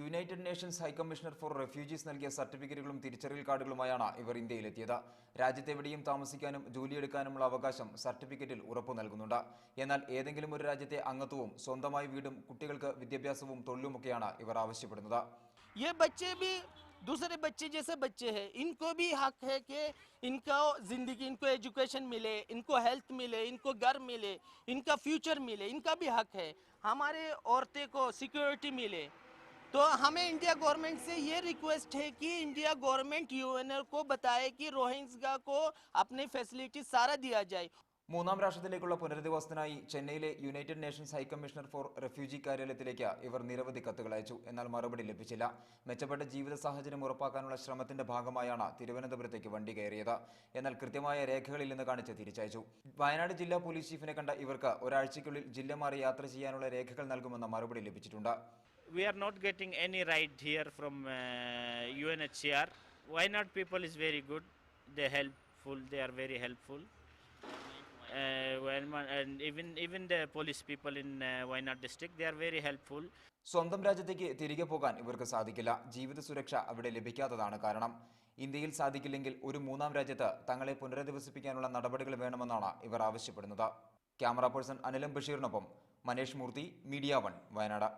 United Nations high commissioner for refugees നൽകിയ സർട്ടിഫിക്കറ്റുകളും തിരിച്ചറിയൽ കാർഡുകളുമായാണ് ഇവർ ഇന്ത്യയിലെത്തിയത് രാജ്യത്തെവിടെയും താമസിക്കാനും ജോലിയെടുക്കാനുമുള്ള അവകാശം സർട്ടിഫിക്കറ്റിൽ ഉറപ്പു നൽകുന്നുണ്ട് എന്നാൽ ഏതെങ്കിലും ഒരു രാജ്യത്തെ അംഗത്വവും സ്വന്തമായി വീടും കുട്ടികൾക്ക് വിദ്യാഭ്യാസവും തൊഴിലുമൊക്കെയാണ് ഇവർ ആവശ്യപ്പെടുന്നത് ये बच्चे भी दूसरे बच्चे जैसे बच्चे हैं इनको भी हक है कि इनको ज़िंदगी इनको एजुकेशन मिले इनको हेल्थ मिले इनको घर मिले इनका फ्यूचर मिले इनका भी हक है हमारे औरतें को सिक्योरिटी मिले तो हमें इंडिया गवर्नमेंट से ये रिक्वेस्ट है कि इंडिया गवर्नमेंट यूएनआर को बताए कि रोहिंग्या को अपनी फैसिलिटी सारा दिया जाए മൂന്നാം രാഷ്ട്രത്തിലേക്കുള്ള പുനരധിവാസത്തിനായി ചെന്നൈയിലെ United Nations high commissioner for refugee കാര്യാലയത്തിലേക്ക് ഇവർ നിരവധി കത്തുകൾ അയച്ചു എന്നാൽ മറുപടി ലഭിച്ചില്ല മെച്ചപ്പെട്ട ജീവിത സാഹചര്യം ഉറപ്പാക്കാനുള്ള ശ്രമത്തിന്റെ ഭാഗമായാണ് തിരുവനന്തപുരത്തേക്ക് വണ്ടി കയറിയത് എന്നാൽ കൃത്യമായ രേഖകളില്ലെന്ന് കാണിച്ച് തിരിച്ചയച്ചു വയനാട് ജില്ലാ പോലീസ് ചീഫിനെ കണ്ട ഇവർക്ക് ഒരാഴ്ചയ്ക്കുള്ളിൽ ജില്ല മാറി യാത്ര ചെയ്യാനുള്ള രേഖകൾ നൽകുമെന്ന മറുപടി ലഭിച്ചിട്ടുണ്ട് We are not getting any right here from uh, UNHCR. not people is very good. They helpful. They are very helpful. Uh, when, and even even the police people in uh, Wayanad district, they are very helpful. സ്വന്തം രാജ്യത്തേക്ക് തിരികെ പോകാൻ ഇവർക്ക് സാധിക്കില്ല ജീവിത സുരക്ഷ അവിടെ ലഭിക്കാത്തതാണ് കാരണം ഇന്ത്യയിൽ സാധിക്കില്ലെങ്കിൽ ഒരു മൂന്നാം രാജ്യത്ത് തങ്ങളെ പുനരധിവസിപ്പിക്കാനുള്ള നടപടികൾ വേണമെന്നാണ് ഇവർ ആവശ്യപ്പെടുന്നത് ക്യാമറ പേഴ്സൺ അനിലം ബഷീറിനൊപ്പം മനേഷ് മൂർത്തി മീഡിയ വൺ വയനാട്